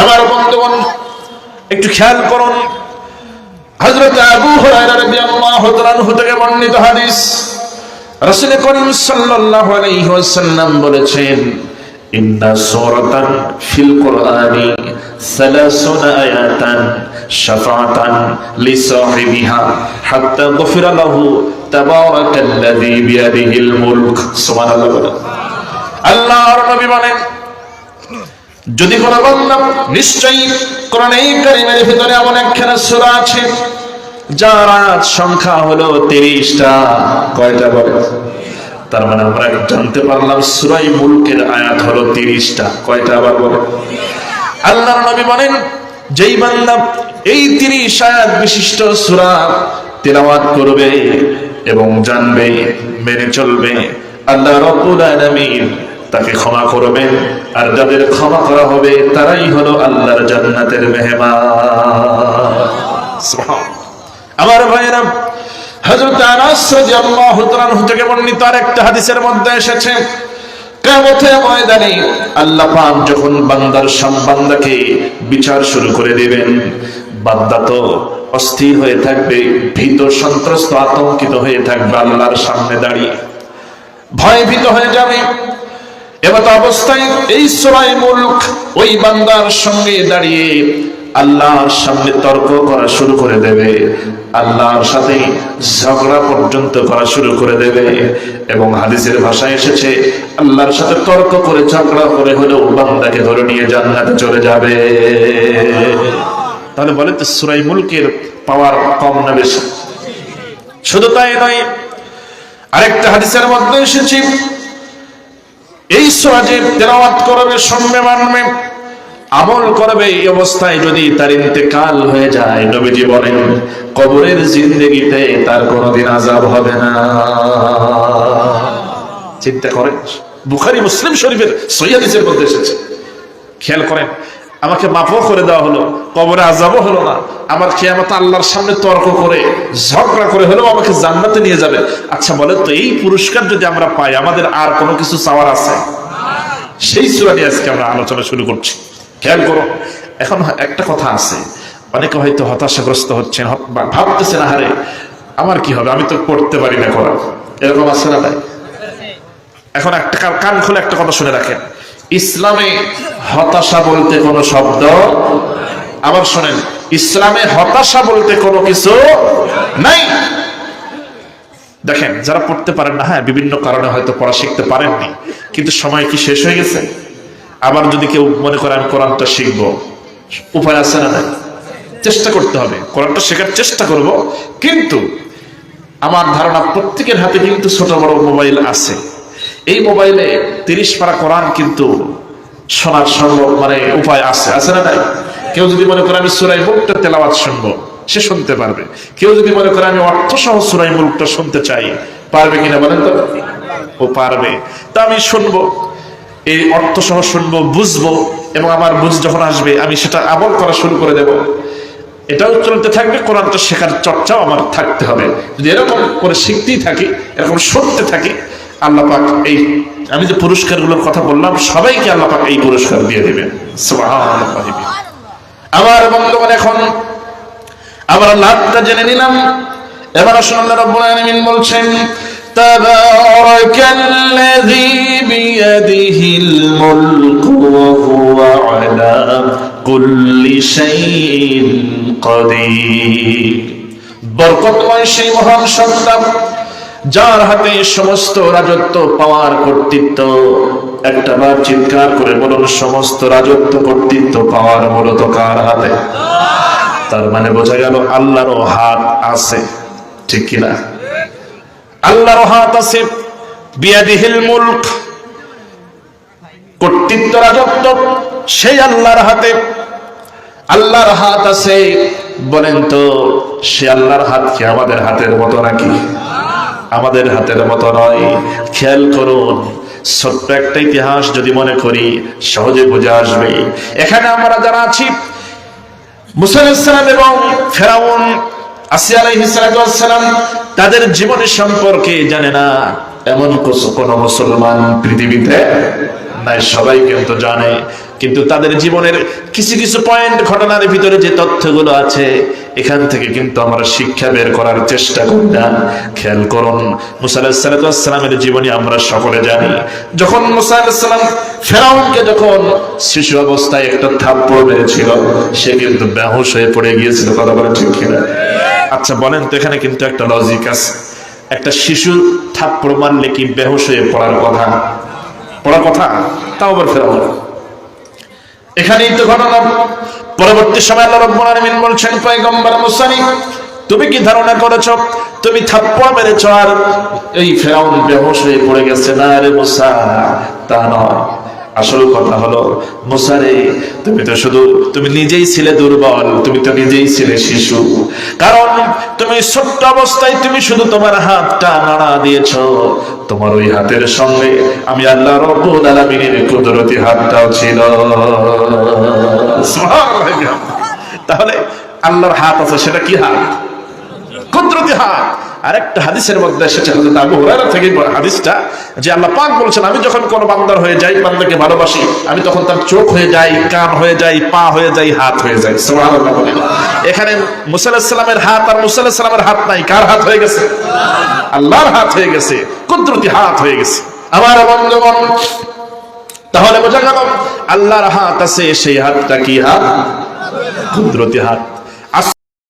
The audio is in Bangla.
আমার বন্ধুগণ, একটু খেয়াল করুন। হযরত আবু হুরায়রা রাদিয়াল্লাহু তাআলা থেকে বর্ণিত হাদিস। রাসূল করিম সাল্লাল্লাহু আলাইহি ওয়াসাল্লাম বলেছেন, ইন্না সূরাতান ফিল কুরআনি 30 আয়াতান শাফাআতান হাত্তা গফিরা লাহু তাবারাকাল্লাযী বিয়াদিহিল মুলক। সুবহানাল্লাহ আল্লাহর নবী বলেন যদি কোনো বান্দা নিশ্চয়ই কোরআন কারিমের ভিতরে এমন একখানা সূরা আছে, যার সংখ্যা হলো 30টা কয়টা বলে? তার মানে আমরা জানতে পারলাম সূরাই মুলকের আয়াত হলো 30টা কয়টা আবার বলে? আল্লাহর নবী বলেন, যেই বান্দা এই 30 আয়াত বিশিষ্ট সূরা তেলাওয়াত করবে এবং জানবে, মেনে চলবে, আল্লাহ রাব্বুল আলামিন তাকে ক্ষমা করবেন। আর যাদের ক্ষমা করা হবে, তারাই হলো আল্লাহর জান্নাতের মেহমান। আমার ভাইরা হযরত আনাস রাদিয়াল্লাহু তাআলা থেকে বর্ণিত আর একটা হাদিসের মধ্যে এসেছে ময়দানে আল্লাহ পাক যখন বান্দার বিচার শুরু করে দিবেন, বান্দা তো অস্থির হয়ে থাকবে, ভীত, সন্ত্রস্ত, আতঙ্কিত হয়ে থাকবে আল্লাহর সামনে দাঁড়িয়ে। ভয়ভীত হয়ে যাবে এবার অবস্থায় এই সরাই মুলক ওই বান্দার সঙ্গে দাঁড়িয়ে আল্লাহর সামনে তর্ক করা শুরু করে দেবে। আল্লাহর সাথে ঝগড়া পর্যন্ত করা শুরু করে দেবে এবং হাদিসের ভাষায় এসেছে, আল্লাহর সাথে তর্ক করে ঝগড়া করে হলেও বান্দাকে ধরে নিয়ে জান্নাতে চলে যাবে। তাহলে বলে তো সুরাই মুলকের পাওয়ার কম না বেশি? শুধু তাই নয়, আরেকটা হাদিসের মধ্যে এসেছে এই সমাজে তেলাওয়াত করবে সম্মে মানবে, আমল করবে এই অবস্থায় যদি তার ইন্তেকাল হয়ে যায়, নবীজি বলেন, কবরের জিন্দগিতে তার কোনোদিন আজাব হবে না। চিন্তা করেন, বুখারি মুসলিম শরীফের সৈয়াদিসের মধ্যে এসেছে। খেয়াল করেন আমাকে মাফও করে দেওয়া হলো, কবরে আজাবও হলো না। আমার খেয়ামত আল্লাহর সামনে তর্ক করে, ঝগড়া করে হলেও আমাকে জান্নাতে নিয়ে যাবে। আচ্ছা বলে তো, এই পুরস্কার যদি আমরা পাই, আমাদের আর কোনো কিছু চাওয়ার আছে? সেই সুরা নিয়ে আজকে আমরা আলোচনা শুরু করছি। খেয়াল করো, এখন একটা কথা আছে, অনেকে হয়তো হতাশাগ্রস্ত হচ্ছেন ভাবতেছেন, আহারে, আমার কি হবে? আমি তো পড়তে পারি না করা। এরকম আছে না এখন একটা কান খুলে একটা কথা শুনে রাখেন। ইসলামে হতাশা বলতে কোনো শব্দ আবার শোনেন, ইসলামে হতাশা বলতে কোনো কিছু নাই। দেখেন, যারা পড়তে পারেন না হ্যাঁ বিভিন্ন কারণে হয়তো পড়া শিখতে পারেননি, কিন্তু সময় কি শেষ হয়ে গেছে? আবার যদি কেউ মনে করে, আমি কোরআনটা শিখব। উপায় আছে না নাই? চেষ্টা করতে হবে, কোরআনটা শেখার চেষ্টা করব। কিন্তু আমার ধারণা প্রত্যেকের হাতে কিন্তু ছোট বড় মোবাইল আছে। এই মোবাইলে তিরিশ পারা কোরআন কিন্তু শোনার সম্ভব মানে উপায় আছে আছে না নাই? কেউ যদি মনে করে আমি সুরাই মুখটা তেলাওয়াত শুনব, সে শুনতে পারবে। কেউ যদি মনে করে আমি অর্থ সহ সুরাই মুলকটা শুনতে চাই, পারবে কিনা বলেন তো? ও পারবে। তা আমি শুনব, এই অর্থ সহ শুনব, বুঝব, এবং আমার বুঝ যখন আসবে, আমি সেটা আমল করা শুরু করে দেব। এটাও চলতে থাকবে, কোরআনটা শেখার চর্চাও আমার থাকতে হবে। যদি এরকম করে শিখতেই থাকি, এরকম শুনতে থাকি আল্লাহ পাক এই আমি যে পুরস্কারগুলোর কথা বললাম সবাইকে আল্লাহ পাক এই পুরস্কার দিয়ে দেবেন সুবহানাল্লাহ আমার বন্ধুগণ এখন আমরা লাভটা জেনে নিলাম এবার আসুন আল্লাহ রাব্বুল আলামিন বলছেন تبارك الذي بيده الملك وهو على كل شيء قدير বরকতময় সেই মহান সত্তা যার হাতে সমস্ত রাজত্ব পাওয়ার কর্তৃত্ব, একটা বার চিৎকার করে বলুন, সমস্ত রাজত্ব কর্তৃত্ব পাওয়ার মূলত কার হাতে? তার মানে বোঝা গেল আল্লাহরও হাত আছে, ঠিক কিনা? আল্লাহর হাত আছে, বিয়াদিহিল মুলক, কর্তৃত্ব রাজত্ব, সেই আল্লাহর হাতে। আল্লাহর হাত আছে, বলেন তো, সে আল্লাহর হাত কি আমাদের হাতের মতো নাকি? আমাদের হাতের মতো নয়। খেয়াল করুন, ছোট্ট একটা ইতিহাস যদি মনে করি, সহজে বুঝে আসবে। এখানে আমরা যারা আছি, মুসা এবং ফেরাউন তাদের জীবনের সম্পর্কে জানে না। এমন কোন মুসলমান পৃথিবীতে নাই, সবাই কিন্তু জানে। কিন্তু তাদের জীবনের কিছু কিছু পয়েন্ট ঘটনার ভিতরে যে তথ্যগুলো আছে, এখান থেকে কিন্তু আমরা শিক্ষা বের করার চেষ্টা করি না খেয়াল করুন, মুসা আলাহিসাল্লামের জীবনী আমরা সকলে জানি। যখন মুসা আলাহিসাল্লাম ফেরাউনকে যখন শিশু অবস্থায় একটা থাপ্পড় মেরেছিল, সে কিন্তু বেহুশ হয়ে পড়ে গিয়েছিল। কথা বলে ঠিক কিনা? আচ্ছা বলেন তো এখানে কিন্তু একটা লজিক আছে। একটা শিশু থাপ্পড় মারলে কি বেহুশ হয়ে পড়ার কথা? পড়ার কথা? তাও আবার ফেরাউন। এখানেই তো ঘটনা। পরবর্তী সময় আল্লাহ রাব্বুল আলামিন বলছেন, পয়গম্বর মুসা তুমি কি ধারণা করেছ? তুমি থাপ্পড় মেরেছ আর এই ফেরাউন বেহোশ হয়ে পড়ে গেছে না রে মুসা, তা নয়। আসল কথা হলো, মুসারে, তুমি তো শুধু, তুমি নিজেই ছিলে দুর্বল, তুমি তো নিজেই ছিলে শিশু। কারণ তুমি ছোট্ট অবস্থায় তুমি শুধু তোমার হাতটা নাড়া দিয়েছ। তোমার ওই হাতের সঙ্গে আমি আল্লাহ রব্বুল আলামিনের কুদরতি হাতটাও ছিল। তাহলে আল্লাহর হাত আছে, সেটা কি হাত? কুদরতি হাত। আরেকটা হাদিসের মধ্যে এসেছে হযরত আবু হুরায়রা থেকে হাদিসটা, যে আল্লাহ পাক বলেছেন, আমি যখন কোন বান্দার হয়ে যাই, বান্দাকে ভালোবাসি, আমি তখন তার চোখ হয়ে যাই, কান হয়ে যাই, পা হয়ে যাই, হাত হয়ে যাই। সুবহানাল্লাহ। এখানে মুসা আলাইহিস সালামের হাত আর মুসা আলাইহিস সালামের হাত নাই। কার হাত হয়ে গেছে? আল্লাহর হাত হয়ে গেছে, কুদরতি হাত হয়ে গেছে। আমার বন্ধুগণ, তাহলে বোঝা গেল, আল্লাহর হাত আছে, সেই হাতটা কি হাত? কুদরতি হাত।